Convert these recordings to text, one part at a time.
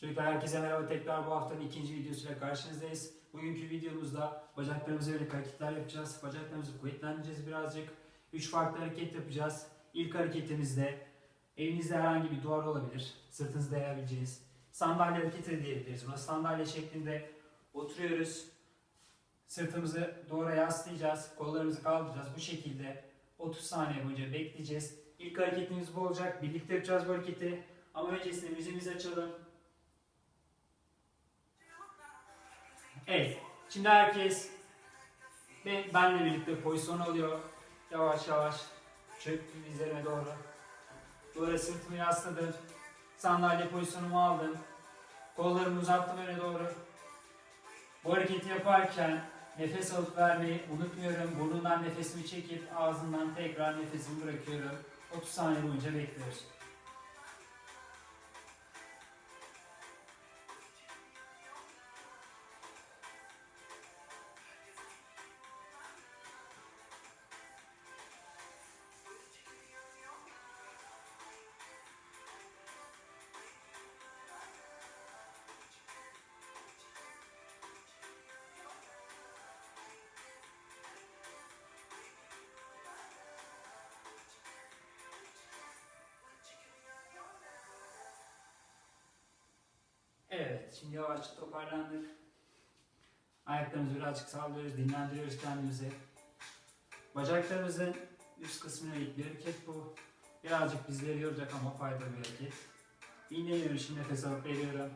Çocuklar herkese merhaba tekrar bu haftanın ikinci videosuyla karşınızdayız. Bugünkü videomuzda bacaklarımıza yönelik hareketler yapacağız. Bacaklarımızı kuvvetlendireceğiz birazcık. Üç farklı hareket yapacağız. İlk hareketimizde evinizde herhangi bir duvar olabilir. Sırtınızı dayayabileceğiniz. Sandalye hareketi de diyebiliriz. Buna sandalye şeklinde oturuyoruz. Sırtımızı doğru yaslayacağız. Kollarımızı kaldıracağız. Bu şekilde 30 saniye boyunca bekleyeceğiz. İlk hareketimiz bu olacak. Birlikte yapacağız bu hareketi. Ama öncesinde müziğimizi açalım. Evet. Şimdi herkes ben, benle birlikte pozisyon alıyor. Yavaş yavaş çöktüm dizlerime doğru. Doğru sırtımı yasladım. Sandalye pozisyonumu aldım. Kollarımı uzattım öne doğru. Bu hareketi yaparken nefes alıp vermeyi unutmuyorum. Burnundan nefesimi çekip ağzından tekrar nefesimi bırakıyorum. 30 saniye boyunca bekliyoruz. Evet, şimdi yavaşça toparlandık. Ayaklarımızı birazcık sallıyoruz, dinlendiriyoruz kendimizi. Bacaklarımızın üst kısmına ilk bir hareket bu. Birazcık bizleri yoracak ama faydalı bir hareket. Dinleniyorum, şimdi nefes alıp veriyorum.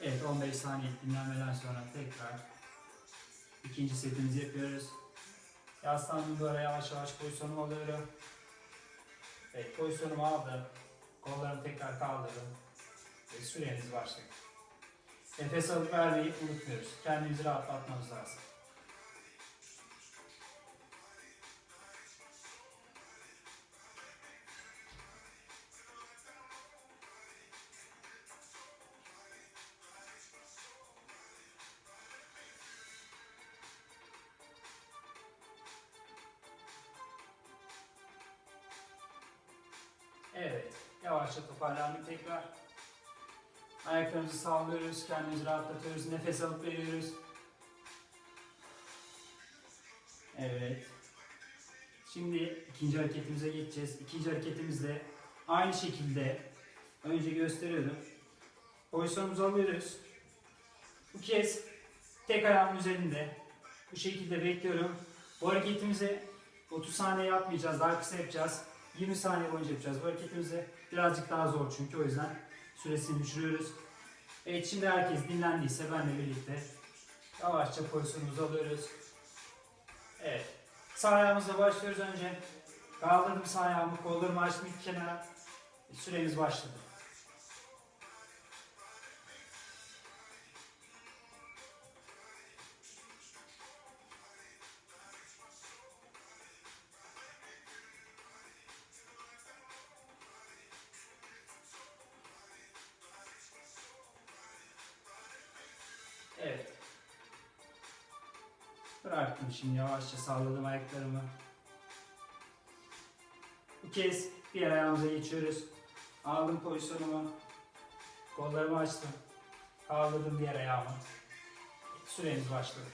Evet, 15 saniye dinlenmeden sonra tekrar ikinci setimizi yapıyoruz. Yaslandım duvara yavaş yavaş pozisyonumu alıyorum. Evet, pozisyonumu aldım. Kollarımı tekrar kaldırdım. Ve süremiz başladı. Nefes alıp vermeyi unutmuyoruz. Kendimizi rahatlatmamız lazım. Yavaşça toparlandık tekrar. Ayaklarımızı sallıyoruz, kendimizi rahatlatıyoruz, nefes alıp veriyoruz. Evet. Şimdi ikinci hareketimize geçeceğiz. İkinci hareketimizde aynı şekilde önce gösteriyordum. Pozisyonumuzu alıyoruz. Bu kez tek ayağımın üzerinde bu şekilde bekliyorum. Bu hareketimizi 30 saniye yapmayacağız, daha kısa yapacağız. 20 saniye boyunca yapacağız. Bu hareketimizi birazcık daha zor çünkü o yüzden süresini düşürüyoruz. Evet şimdi herkes dinlendiyse benle birlikte yavaşça pozisyonumuzu alıyoruz. Evet. Sağ ayağımızla başlıyoruz önce. Kaldırdım sağ ayağımı, kollarımı açtım iki kenara. Süremiz başladı. Bıraktım şimdi yavaşça salladım ayaklarımı. Bu kez diğer ayağımıza geçiyoruz. Aldım pozisyonumu. Kollarımı açtım. Kaldırdım diğer ayağımı. Süremiz başladı.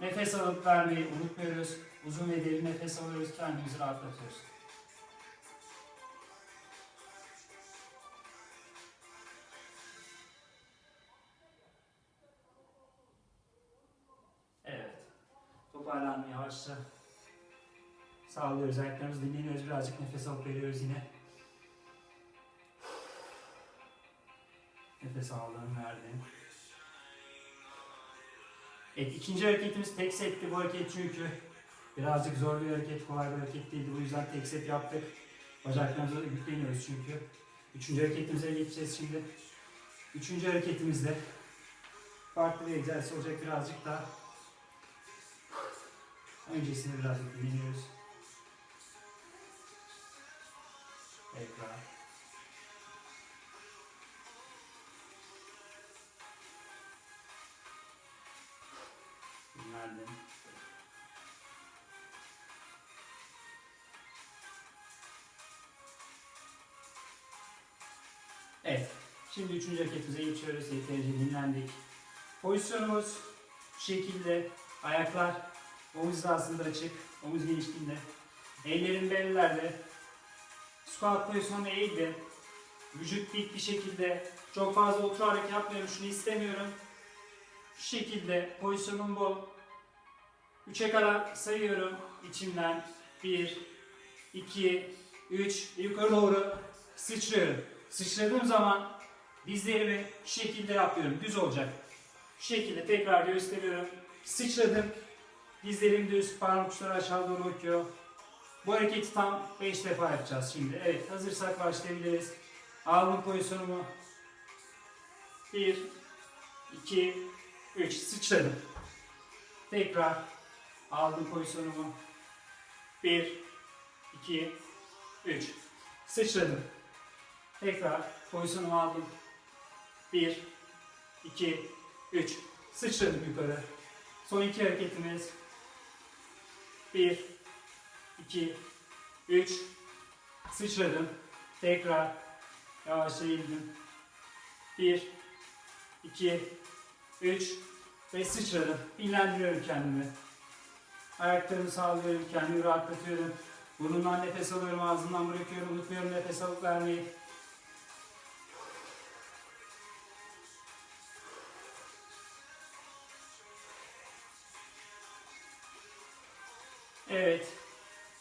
Nefes alıp vermeyi unutmuyoruz. Uzun ve derin nefes alıyoruz. Kendimizi rahatlatıyoruz. Toparlanmaya yavaşça sağlıyoruz. Ayaklarımızı dinleniyoruz. Birazcık nefes alıp veriyoruz yine. Nefes aldım, verdim. Evet, ikinci hareketimiz tek setti bu hareket çünkü birazcık zor bir hareket, kolay bir hareket değildi. Bu yüzden tek set yaptık. Bacaklarımıza da yükleniyoruz çünkü. Üçüncü hareketimize geçeceğiz şimdi. Üçüncü hareketimizde farklı bir egzersiz olacak birazcık daha Öncesinde birazcık dinliyoruz. Tekrar. Dinlendim. Evet. Şimdi üçüncü hareketimize geçiyoruz. Yeterince dinlendik. Pozisyonumuz şekilde. Ayaklar omuz hizasında açık. Omuz genişliğinde. Ellerin bellerde. Squat pozisyonuna eğildim. Vücut dik bir şekilde. Çok fazla oturarak yapmıyorum. Şunu istemiyorum. Şu şekilde pozisyonum bu. 3'e kadar sayıyorum içimden. 1, 2, 3 yukarı doğru sıçrıyorum. Sıçradığım zaman dizlerimi şu şekilde yapıyorum. Düz olacak. Şu şekilde tekrar gösteriyorum. Sıçradım. Dizlerim düz, parmak uçları aşağı doğru bakıyor. Bu hareketi tam 5 defa yapacağız şimdi. Evet, hazırsak başlayabiliriz. Aldım pozisyonumu. 1, 2, 3. Sıçradım. Tekrar aldım pozisyonumu. 1, 2, 3. Sıçradım. Tekrar pozisyonumu aldım. 1, 2, 3. Sıçradım yukarı. Son iki hareketimiz. 1, 2, 3. Sıçradım. Tekrar yavaşça eğildim. 1, 2, 3 ve sıçradım. Dinlendiriyorum kendimi. Ayaklarımı sağlıyorum, kendimi rahatlatıyorum. Burnumdan nefes alıyorum, ağzımdan bırakıyorum, unutmuyorum nefes alıp vermeyi. Evet,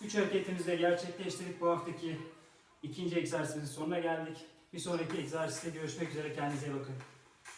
üç hareketimizi gerçekleştirdik. Bu haftaki ikinci egzersizin sonuna geldik. Bir sonraki egzersizde görüşmek üzere. Kendinize iyi bakın.